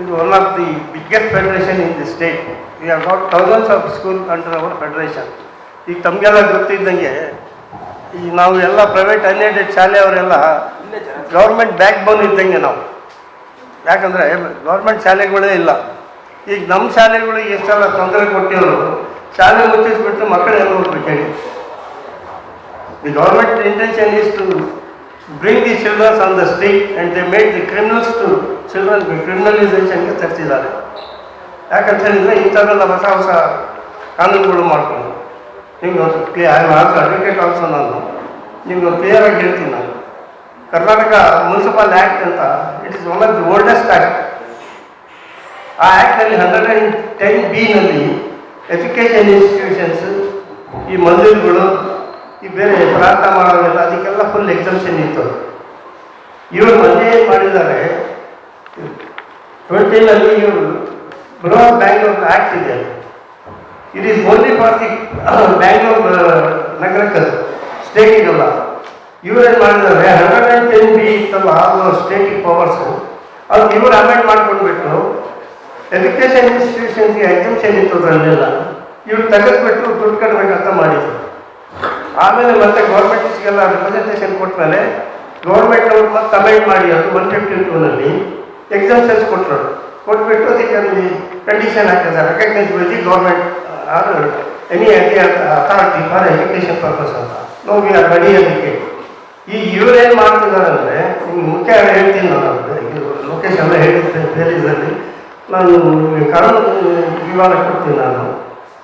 is one of the biggest federation in the state. We have got thousands of schools under our federation. ಈಗ ತಮಗೆಲ್ಲ ಗೊತ್ತಿದ್ದಂಗೆ, ಈ ನಾವು ಎಲ್ಲ private unaided ಶಾಲೆಯವರೆಲ್ಲ government backbone ಇದ್ದಂಗೆ ನಾವು ಯಾಕಂದರೆ ಗೌರ್ಮೆಂಟ್ ಶಾಲೆಗಳೇ ಇಲ್ಲ ಈಗ ನಮ್ಮ ಶಾಲೆಗಳಿಗೆ ಎಷ್ಟೆಲ್ಲ ತೊಂದರೆ ಕೊಟ್ಟಿವರು ಶಾಲೆ ಮುಚ್ಚಿಸ್ಬಿಟ್ಟು ಮಕ್ಕಳೆಲ್ಲ ಹೋಗ್ಬೇಕು ಹೇಳಿ the government intention is to bring the childrens on the street and they made the criminals to children ಕ್ರಿಮಿನಲೈಸೇಷನ್ಗೆ ತರ್ತಿದ್ದಾರೆ ಯಾಕಂತ ಹೇಳಿದರೆ ಇಂಥವೆಲ್ಲ ಹೊಸ ಹೊಸ ಕಾನೂನುಗಳು ಮಾಡ್ಕೊಂಡು. ನಿಮ್ಗೆ ಒಂದು ಕ್ಲಿಯರ್ ಆಲ್ಸೋ ಅಡ್ವೊಕೇಟ್ ಆಲ್ಸೋ ನಾನು. ನಿಮ್ಗೆ ಒಂದು ಹೇಳ್ತೀನಿ ನಾನು. ಕರ್ನಾಟಕ ಮುನ್ಸಿಪಲ್ ಆ್ಯಕ್ಟ್ ಅಂತ it is one of the oldest act ಆ ಆ್ಯಕ್ಟಲ್ಲಿ ಹಂಡ್ರೆಡ್ ಆ್ಯಂಡ್ ಟೆನ್ ಬಿನಲ್ಲಿ ಎಜುಕೇಷನ್ ಇನ್ಸ್ಟಿಟ್ಯೂಷನ್ಸ್ ಈ ಮಂದಿರಗಳು, ಈ ಬೇರೆ ಪ್ರಾಂತ ಮಾಡೋವೆಲ್ಲ ಅದಕ್ಕೆಲ್ಲ ಫುಲ್ ಎಕ್ಸಮ್ಷನ್ ಇತ್ತು ಇವರು ಮೊನ್ನೆ ಏನು ಮಾಡಿದ್ದಾರೆ? ಟ್ವೆಂಟಿನಲ್ಲಿ ಇವರು ಬೃಹತ್ ಬ್ಯಾಂಗ್ಳೂರ್ ಆ್ಯಕ್ಟ್ ಇದೆ. It is only for the Bangalore ನಗರಕ್ಕೆ ಸ್ಟೇಟಿಗಲ್ಲ ಇವರೇನು ಮಾಡಿದ್ದಾರೆ? ಹಂಡ್ರೆಡ್ ಆ್ಯಂಡ್ ಟೆನ್ ಬಿ ಇತ್ತಲ್ಲ ಅದು ಸ್ಟೇಟಿಗೆ ಪವರ್ಸು ಅದು ಇವರು ಅಮೆಂಡ್ ಮಾಡ್ಕೊಂಡ್ಬಿಟ್ಟು ಎಜುಕೇಷನ್ ಇನ್ಸ್ಟಿಟ್ಯೂಷನ್ಸ್ಗೆ ಎಕ್ಸಮ್ಷನ್ ಇತ್ತು ಅದರಲ್ಲೆಲ್ಲ. ಇವ್ರು ತೆಗೆದುಬಿಟ್ಟು ದುಡ್ಡು ಕಟ್ಟಬೇಕಂತ ಮಾಡಿದ್ರು. ಆಮೇಲೆ ಮತ್ತೆ ಗೌರ್ಮೆಂಟ್ಸ್ಗೆಲ್ಲ ರಿಪ್ರೆಸೆಂಟೇಷನ್ ಕೊಟ್ಟಮೇಲೆ ಗೌರ್ಮೆಂಟ್ನವ್ರು ಮತ್ತೆ ಅಮೆಂಡ್ ಮಾಡಿ, ಅದು ಒನ್ ಫಿಫ್ಟಿ ಟೂನಲ್ಲಿ ಎಕ್ಸಾಮ್ಷನ್ಸ್ ಕೊಟ್ಟರು ಕೊಟ್ಬಿಟ್ಟು ಅದಕ್ಕೆ ಅಲ್ಲಿ ಕಂಡೀಷನ್ ಹಾಕಿದ್ದಾರೆ recognise by government or any authority for education purpose ಅಂತ. ನೋ ವಿ ಆರ್ ರೆಡಿ ಅದಕ್ಕೆ ಈ ಇವರೇನು ಮಾಡ್ತಿದ್ದಾರೆ ಅಂದರೆ, ನಿಮ್ಗೆ ಮುಖ್ಯ ಹೇಳ್ತೀನಿ ನಾನು ಲೋಕೇಶ್ ಎಲ್ಲ ಹೇಳಿದ್ದೆ ಇದರಲ್ಲಿ ನಾನು ಕಾನೂನು ವಿವರ ಕೊಡ್ತೀನಿ ನಾನು.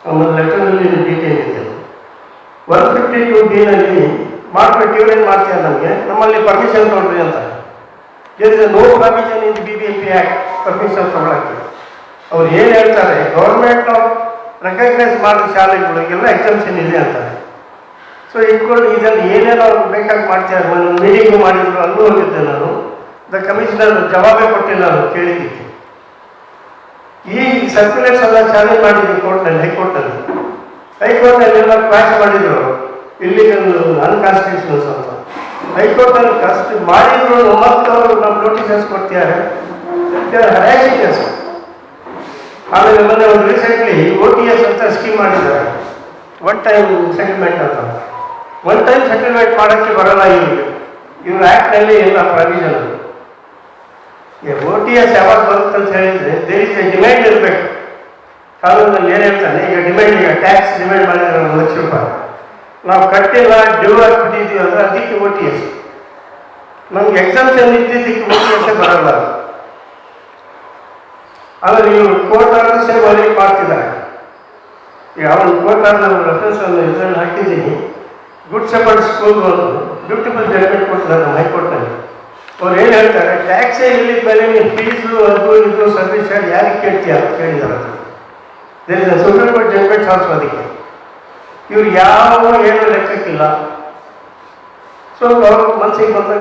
ಆಮೇಲೆ ಲೆಟರ್ನಲ್ಲಿ ಡೀಟೇಲ್ ಇದೆ. ಒನ್ ಫಿಫ್ಟಿ ಟು ಬಿನಲ್ಲಿ ಮಾಡ್ಬಿಟ್ಟು ಇವ್ರೇನು ಮಾಡ್ತೀಯ ನಮಗೆ? ನಮ್ಮಲ್ಲಿ ಪರ್ಮಿಷನ್ ಕೊಡ್ರಿ ಅಂತ. There is no provision in B B P act permission ತಗೊಳಕ್ಕೆ ಅವ್ರು ಏನು ಹೇಳ್ತಾರೆ ಗೌರ್ಮೆಂಟ್ ರೆಕಗ್ನೈಸ್ ಮಾಡಿದ ಶಾಲೆಗಳಿಗೆಲ್ಲ ಎಕ್ಸೆಂಪ್ಷನ್ ಇದೆ ಅಂತಾರೆ. ಸೊ ಇಟ್ಕೊಂಡು ಇದರಲ್ಲಿ ಏನೇನು ಅವ್ರು ಬೇಕಾಗಿ ಮಾಡ್ತಾರೆ, ಒಂದು ಮೀಟಿಂಗು ಮಾಡಿದ್ರು, ಅಲ್ಲೂ ಹೋಗಿದ್ದೆ ನಾನು. ದ ಕಮಿಷನರ್ ಜವಾಬೇ ಕೊಟ್ಟಿಲ್ಲ ನಾನು ಕೇಳಿದ್ದಕ್ಕೆ. ಈ ಸರ್ಕ್ಯುಲೇಟ್ಸ್ ಎಲ್ಲ ಚಾಲೆಂಜ್ ಮಾಡಿದ್ರು ಕೋರ್ಟ್ನಲ್ಲಿ ಹೈಕೋರ್ಟ್ನಲ್ಲಿ ಹೈಕೋರ್ಟ್ನಲ್ಲಿ ಎಲ್ಲ ಕ್ಲಾಸ್ ಮಾಡಿದ್ರು ಇಲ್ಲಿ ಅನ್ಕಾನ್ಸ್ಟಿಟ್ಯೂಷನ್ಸ್ ಅಂತ ಹೈಕೋರ್ಟಲ್ಲಿ ಕಷ್ಟ ಮಾಡಿದ್ರು ಮತ್ತೆ ಅವರು ನಮ್ಮ ನೋಟಿಸಸ್ ಕೊಡ್ತಿದ್ದಾರೆ ಆಮೇಲೆ ಮೊನ್ನೆ ಒಂದು ರೀಸೆಂಟ್ಲಿ ಒ ಟಿ ಎಸ್ ಅಂತ ಸ್ಕೀಮ್ ಮಾಡಿದ್ದಾರೆ. ಒನ್ ಟೈಮ್ ಸೆಟಲ್ಮೆಂಟ್ ಅಂತ. ಒನ್ ಟೈಮ್ ಸೆಟಲ್ಮೆಂಟ್ ಮಾಡೋಕ್ಕೆ ಬರಲ್ಲ ಇವ್ರಿಗೆ ಇವ್ರ ಆ್ಯಕ್ಟ್ನಲ್ಲಿ ಎಲ್ಲ ಪ್ರಾವಿಷನ್ ಓ ಟಿ ಎಸ್ ಯಾವಾಗ ಅಂತ ಹೇಳಿದ್ರೆ ದೇರ್ ಇಸ್ ಎ ಡಿಮ್ಯಾಂಡ್ ಇರಬೇಕು. ಕಾನೂನಲ್ಲಿ ಏನು ಹೇಳ್ತಾನೆ, ಈಗ ಡಿಮ್ಯಾಂಡ್ ಈಗ ಟ್ಯಾಕ್ಸ್ ಡಿಮ್ಯಾಂಡ್ ಮಾಡಿದ್ರೆ ಒಂದು ಲಕ್ಷ ರೂಪಾಯಿ. ನಾವು ಕಟ್ಟಿಲ್ಲ ಡ್ಯೂ ಆಗಿಬಿಟ್ಟಿದ್ದೀವಿ ಅಂದರೆ ಅದಕ್ಕೆ ಒ ಟಿ ಎಸ್ ನಮ್ಗೆ ಎಕ್ಸಾಮ್ಷನ್ ಇದ್ದಿದ್ದಕ್ಕೆ ಒ ಟಿ ಎಸ್ ಬರಲ್ಲ. ಅದು. ನೀವು ಕೋರ್ಟ್ ಆರ್ಡರ್ ಸೇವ್ ಮಾಡ್ತಿದ್ದಾರೆ. ಈಗ ಅವನು ಕೋರ್ಟ್ ಆರ್ಡರ್ ರೆಫರೆನ್ಸ್ ಅನ್ನು ಇದರಲ್ಲಿ ಹಾಕಿದ್ದೀನಿ. ಗುಡ್ ಸೆಪರ್ಡ್ ಸ್ಕೂಲ್ ಒಂದು ಬ್ಯೂಟಿಫುಲ್ ಜಡ್ಮೆಂಟ್ ಕೊಟ್ಟಿದ್ದಾರೆ ನಮ್ಮ ಹೈಕೋರ್ಟ್ನಲ್ಲಿ ಅವ್ರು ಏನು ಹೇಳ್ತಾರೆ ಟ್ಯಾಕ್ಸೇ ಇಲ್ಲಿದ್ದ ಮೇಲೆ ನೀವು ಫೀಸು ಅದು ಇದು ಸರ್ವಿಸ್ ಚಾರ್ಜ್ ಯಾರಿಗೆ ಕೇಳ್ತೀಯ? ಅಂತ ಕೇಳಿದ್ದಾರೆ. There is a supreme court judgement also ಅದಕ್ಕೆ. ಇವ್ರು ಯಾವ ಏನು ಲೆಕ್ಕಕ್ಕಿಲ್ಲ. ಸ್ವಲ್ಪ ಮನಸ್ಸಿಗೆ ಬಂದಾಗ